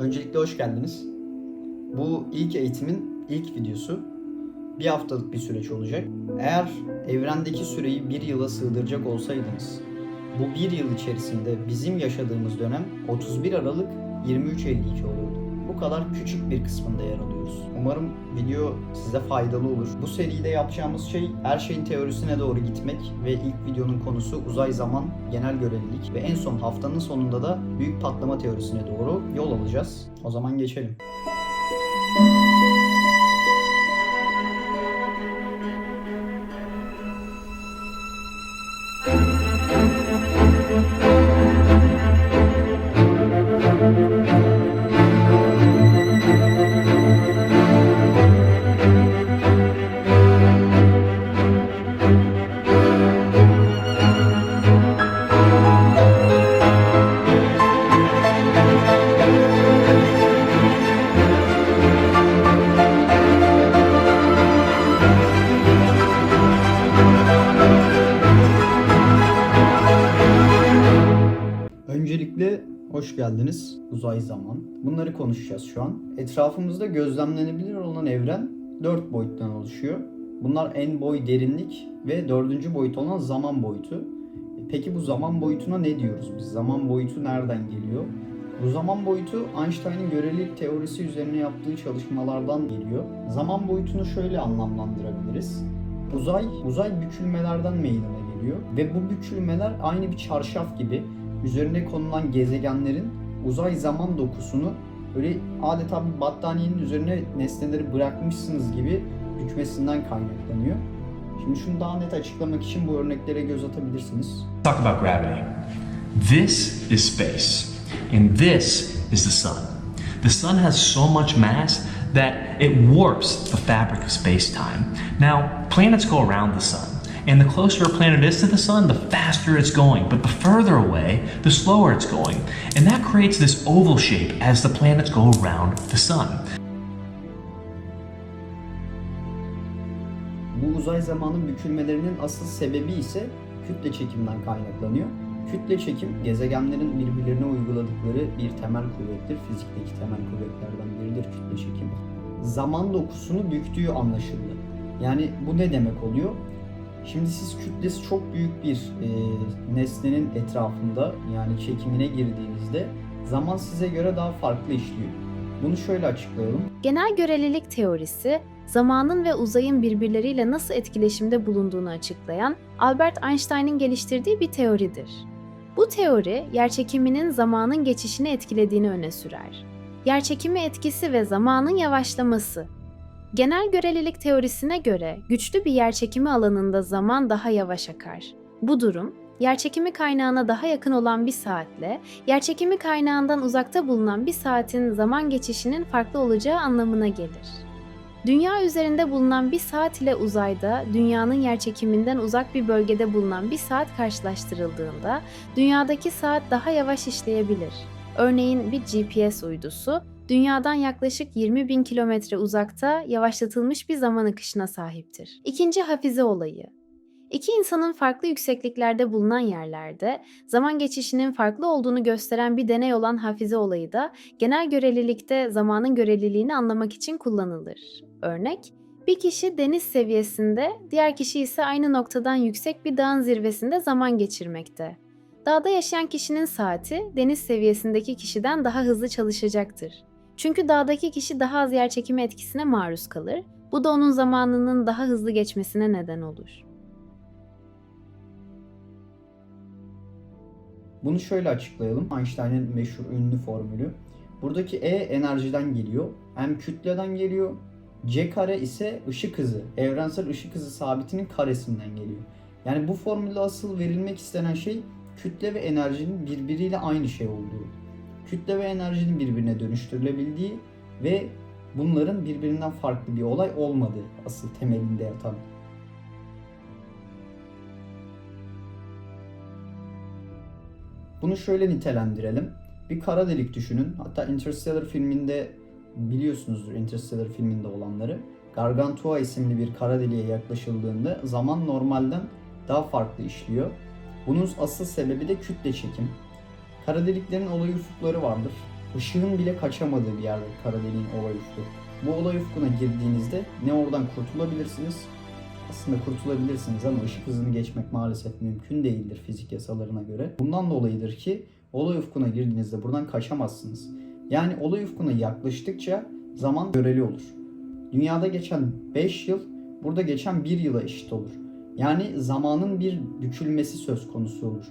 Öncelikle hoş geldiniz. Bu ilk eğitimin ilk videosu. Bir haftalık bir süreç olacak. Eğer evrendeki süreyi bir yıla sığdıracak olsaydınız, bu bir yıl içerisinde bizim yaşadığımız dönem 31 Aralık 23.52 olurdu. Bu kadar küçük bir kısmında yer alıyoruz. Umarım video size faydalı olur. Bu seride yapacağımız şey her şeyin teorisine doğru gitmek ve ilk videonun konusu uzay zaman, genel görelilik ve en son haftanın sonunda da büyük patlama teorisine doğru yol alacağız. O zaman geçelim. Hoş geldiniz. Uzay zaman. Bunları konuşacağız şu an. Etrafımızda gözlemlenebilir olan evren 4 boyuttan oluşuyor. Bunlar en boy derinlik ve dördüncü boyut olan zaman boyutu. Peki bu zaman boyutuna ne diyoruz biz? Zaman boyutu nereden geliyor? Bu zaman boyutu Einstein'ın görelilik teorisi üzerine yaptığı çalışmalardan geliyor. Zaman boyutunu şöyle anlamlandırabiliriz. Uzay, uzay bükülmelerden meydana geliyor ve bu bükülmeler aynı bir çarşaf gibi üzerine konulan gezegenlerin uzay zaman dokusunu böyle adeta bir battaniyenin üzerine nesneleri bırakmışsınız gibi bükmesinden kaynaklanıyor. Şimdi şunu daha net açıklamak için bu örneklere göz atabilirsiniz. Talk about gravity. This is space, and this is the sun. The sun has so much mass that it warps the fabric of space time. Now, planets go around the sun, and the closer a planet is to the sun, the faster it's going. But the further away, the slower it's going. And that creates this oval shape as the planets go around the sun. Bu uzay zamanın bükülmelerinin asıl sebebi ise kütle çekimden kaynaklanıyor. Kütle çekim gezegenlerin birbirlerine uyguladıkları bir temel kuvvettir. Fizikteki temel kuvvetlerden biridir kütle çekim. Zaman dokusunu büktüğü anlaşıldı. Yani bu ne demek oluyor? Şimdi siz kütlesi çok büyük bir e, nesnenin etrafında yani çekimine girdiğinizde zaman size göre daha farklı işliyor. Bunu şöyle açıklayalım. Genel görelilik teorisi, zamanın ve uzayın birbirleriyle nasıl etkileşimde bulunduğunu açıklayan Albert Einstein'ın geliştirdiği bir teoridir. Bu teori, yerçekiminin zamanın geçişini etkilediğini öne sürer. Yerçekimi etkisi ve zamanın yavaşlaması. Genel görelilik teorisine göre güçlü bir yerçekimi alanında zaman daha yavaş akar. Bu durum, yerçekimi kaynağına daha yakın olan bir saatle yerçekimi kaynağından uzakta bulunan bir saatin zaman geçişinin farklı olacağı anlamına gelir. Dünya üzerinde bulunan bir saat ile uzayda dünyanın yerçekiminden uzak bir bölgede bulunan bir saat karşılaştırıldığında dünyadaki saat daha yavaş işleyebilir. Örneğin bir GPS uydusu dünyadan yaklaşık 20 bin kilometre uzakta yavaşlatılmış bir zaman akışına sahiptir. İkinci hafize olayı. İki insanın farklı yüksekliklerde bulunan yerlerde zaman geçişinin farklı olduğunu gösteren bir deney olan hafize olayı da genel görelilikte zamanın göreliliğini anlamak için kullanılır. Örnek, bir kişi deniz seviyesinde, diğer kişi ise aynı noktadan yüksek bir dağın zirvesinde zaman geçirmekte. Dağda yaşayan kişinin saati deniz seviyesindeki kişiden daha hızlı çalışacaktır. Çünkü dağdaki kişi daha az yerçekimi etkisine maruz kalır. Bu da onun zamanının daha hızlı geçmesine neden olur. Bunu şöyle açıklayalım. Einstein'ın meşhur ünlü formülü. Buradaki E enerjiden geliyor. M kütleden geliyor. C kare ise ışık hızı. Evrensel ışık hızı sabitinin karesinden geliyor. Yani bu formülde asıl verilmek istenen şey kütle ve enerjinin birbiriyle aynı şey olduğu. Kütle ve enerjinin birbirine dönüştürülebildiği ve bunların birbirinden farklı bir olay olmadığı asıl temelinde yatan. Bunu şöyle nitelendirelim. Bir kara delik düşünün. Hatta Interstellar filminde biliyorsunuzdur Interstellar filminde olanları. Gargantua isimli bir kara deliğe yaklaşıldığında zaman normalden daha farklı işliyor. Bunun asıl sebebi de kütle çekim. Kara deliklerin olay ufukları vardır. ışığın bile kaçamadığı bir yerdir kara deliğin olay ufku. Bu olay ufkuna girdiğinizde ne oradan kurtulabilirsiniz aslında kurtulabilirsiniz ama ışık hızını geçmek maalesef mümkün değildir fizik yasalarına göre. Bundan dolayıdır ki olay ufkuna girdiğinizde buradan kaçamazsınız. Yani olay ufkuna yaklaştıkça zaman göreli olur. Dünyada geçen 5 yıl burada geçen 1 yıla eşit olur. Yani zamanın bir bükülmesi söz konusu olur.